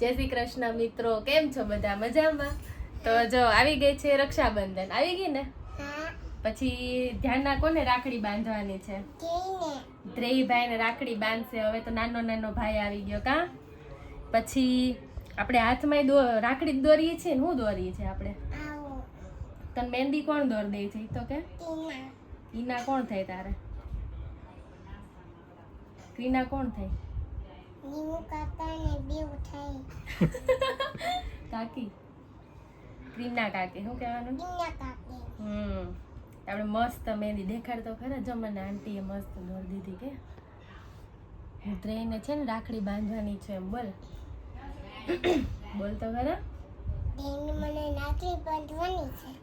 જય શ્રી કૃષ્ણ મિત્રો. કેમ છો બધા? મજામાં? તો જો આવી ગઈ છે રક્ષાબંધન. આવી ગઈ ને? પછી ધ્યાનના કોને રાખડી બાંધવાની છે? ત્રેય ને રાખડી બાંધશે. હવે તો નાનો નાનો ભાઈ આવી ગયો કા? પછી આપણે હાથમાં રાખડી દોરીએ છીએ ને? હું દોરીએ છીએ આપણે? તને મહેંદી કોણ દોર દે છે? તો કે? ઈના કોણ થાય તારે? ક્રીના કોણ થાય? કાકી? ક્રીના કાકી શું કહેવાનું? હમ. આપણે મસ્ત મહેંદી દેખાડતો ખરા? જો મને આંટીએ મસ્ત દોર દીધી કે? ત્રેને છે ને રાખડી બાંધવાની છે એમ બોલ. બોલ તો ખરા.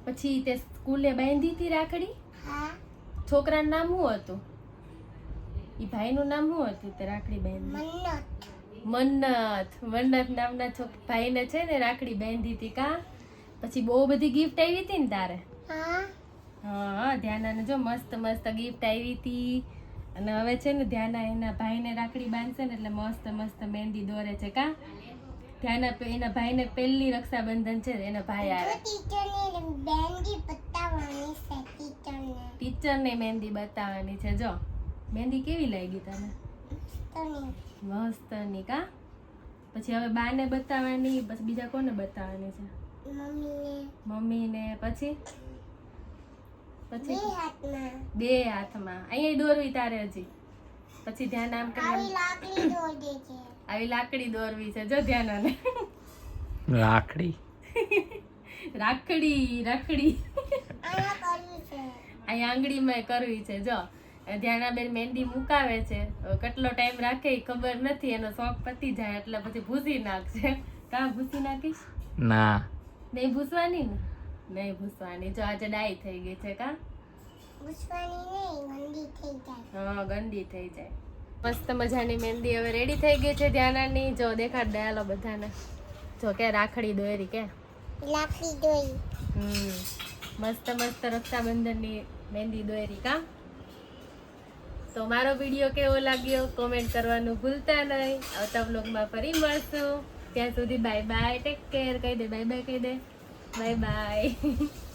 પછી તે સ્કૂલે બાંધી હતી રાખડી? છોકરાનું નામ શું હતું? એ ભાઈનું નામ શું હતું તે રાખડી બાંધી મન્નત મન્નત નામના છોક ભાઈને છે ને રાખડી બાંધી હતી કા? પછી બહુ બધી ગિફ્ટ આવી હતી ને તારે? હા. ધ્યાનાને જો મસ્ત મસ્ત ગિફ્ટ આવી હતી. અને હવે છે ને ધ્યાના એના ભાઈને રાખડી બાંધશે ને એટલે મસ્ત મસ્ત મહેંદી દોરે છે કા? ધ્યાના એના ભાઈને પહેલી રક્ષાબંધન છે એના ભાઈ આવે. ટીચરને મહેંદી બતાવવાની છે જો. મહેંદી કેવી લાગી તને? મસ્તની કા? પછી હવે બાને બતાવવાની પછી બીજા કોને બતાવવાની છે? મમ્મીને. પછી? પછી? બે હાથમાં. અહીંયા દોરવી તારે હજી. પછી ધ્યાન આમ કરી આવી લાકડી દોરવી છે. જો ધ્યાન અને રાખડી રાખડી. રાખડી અહીંયા આંગળીમાં કરવી છે. જો. ધ્યાનાબેન મહેંદી મુકાવે છે. કેટલો ટાઈમ રાખે એ ખબર નથી. એનો શોખ પતી જાય એટલે પછી ભૂસી નાખશે. કા ભૂસી નાખીશ? ના. નહીં ભૂસવાની ને? નહીં ભૂસવાની. જો આજે ડાઈ થઈ ગઈ છે કા? હા ગંદી થઈ જાય. મસ્ત મજાની મહેંદી હવે રેડી થઈ ગઈ છે ધ્યાનાની. જો દેખાડ હાલો બધાને. જો કે રાખડી દોરી કે. હમ. મસ્ત મસ્ત રક્ષાબંધનની મહેંદી દોરી કા? તો મારો વીડિયો કેવો લાગ્યો? કોમેન્ટ કરવાનું ભૂલતા નહીં. આવતા બ્લોગમાં ફરી મળશું. ત્યાં સુધી બાય બાય ટેક કેર કહી દે. બાય બાય કહી દે. Bye bye